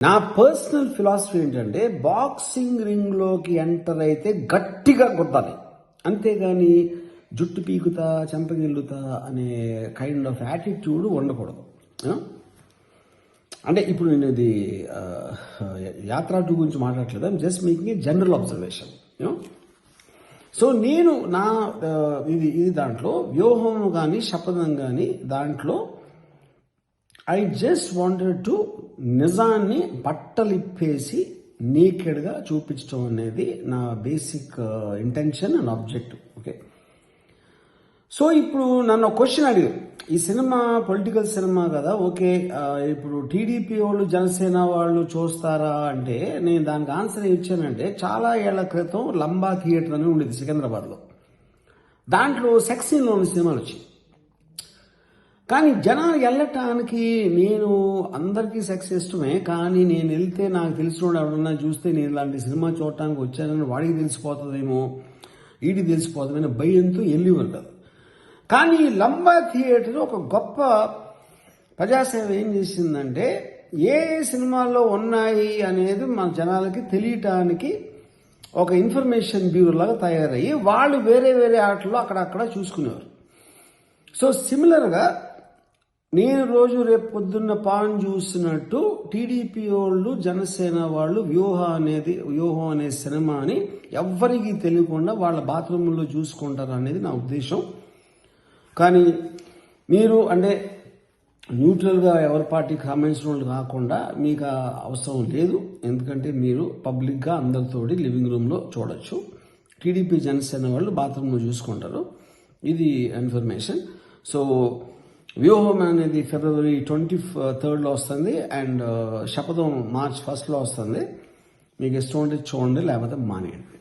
నా personal philosophy ఏంటంటే boxing రింగ్లోకి ఎంటర్ అయితే గట్టిగా కొట్టాలి. అంతేగాని జుట్టు పీకుతా చెంపగిల్లుతా అనే కైండ్ ఆఫ్ యాటిట్యూడ్ ఉండకూడదు. అంటే ఇప్పుడు నేను ఇది ఆ, యాత్రా టూ గురించి మాట్లాడట్లేదు? I'm just making a general observation so నేను నా ఇది ఇది దాంట్లో వ్యూహం కానీ శపథం కానీ దాంట్లో ఐ జస్ట్ వాంటెడ్ టు నిజాన్ని బట్టలిప్పేసి నీకెడ్గా చూపించడం అనేది నా basic intention and objective okay so ఇప్పుడు నన్ను క్వశ్చన్ అడిగారు. ఈ సినిమా పొలిటికల్ సినిమా కదా ఓకే uh, ఇప్పుడు టీడీపీ వాళ్ళు జనసేన వాళ్ళు చూస్తారా అంటే నేను దానికి ఆన్సర్ ఇచ్చానంటే చాలా ఏళ్ళ క్రితం లంబా థియేటర్ అని ఉండేది సికింద్రాబాద్లో. దాంట్లో సెక్స్ సీన్లో ఉన్న సినిమాలు వచ్చాయి. కానీ జనాలు వెళ్ళటానికి నేను అందరికీ సెక్స్ ఇష్టమే కానీ నేను వెళ్తే నాకు తెలిసినోడు ఎవరన్నా చూస్తే నేను ఇలాంటి సినిమా చూడటానికి వచ్చానని వాడికి తెలిసిపోతుందేమో వీడికి తెలిసిపోతుందని భయంతో వెళ్ళి ఉండదు. కానీ లంబా థియేటర్ ఒక గొప్ప ప్రజాసేవ ఏం చేసిందంటే ఏ సినిమాల్లో ఉన్నాయి అనేది మన జనాలకి తెలియటానికి ఒక ఇన్ఫర్మేషన్ బ్యూరో లాగా తయారయ్యి వాళ్ళు వేరే వేరే ఆటల్లో అక్కడక్కడ చూసుకునేవారు. సో సిమిలర్గా నేను రోజు రేపు పొద్దున్న పాన్ చూసినట్టు టీడీపీ వాళ్ళు జనసేన వాళ్ళు వ్యూహ అనేది వ్యూహం అనే సినిమాని ఎవ్వరికీ తెలియకుండా వాళ్ళ బాత్రూంలో చూసుకుంటారు అనేది నా ఉద్దేశం. కానీ మీరు అంటే న్యూట్రల్గా ఎవరి పార్టీ కామెంట్స్ వాళ్ళు కాకుండా మీకు అవసరం లేదు. ఎందుకంటే మీరు పబ్లిక్గా అందరితోటి లివింగ్ రూమ్లో చూడొచ్చు. టీడీపీ జనసేన వాళ్ళు బాత్రూంలో చూసుకుంటారు. ఇది ఇన్ఫర్మేషన్. సో వ్యూహం అనేది ఫిబ్రవరి ట్వంటీ థర్డ్లో వస్తుంది అండ్ శపథం మార్చ్ ఫస్ట్లో వస్తుంది. మీకు ఇష్టం ఉంటే చూడండి లేకపోతే మానేయండి.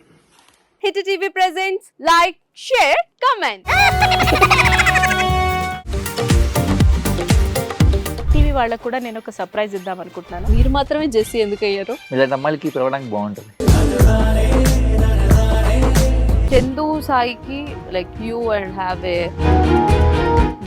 Hit TV presents like share comment TV వాళ్ళకు కూడా నేను ఒక సర్ప్రైజ్ ఇద్దాం అనుకుంటున్నాను. మీరు మాత్రమే జెస్సీ ఎందుకు అయ్యారు ఇలాంటి అమ్మాయిలకి పిలవడానికి బాగుంటుంది. చందు సాయికి like you and have a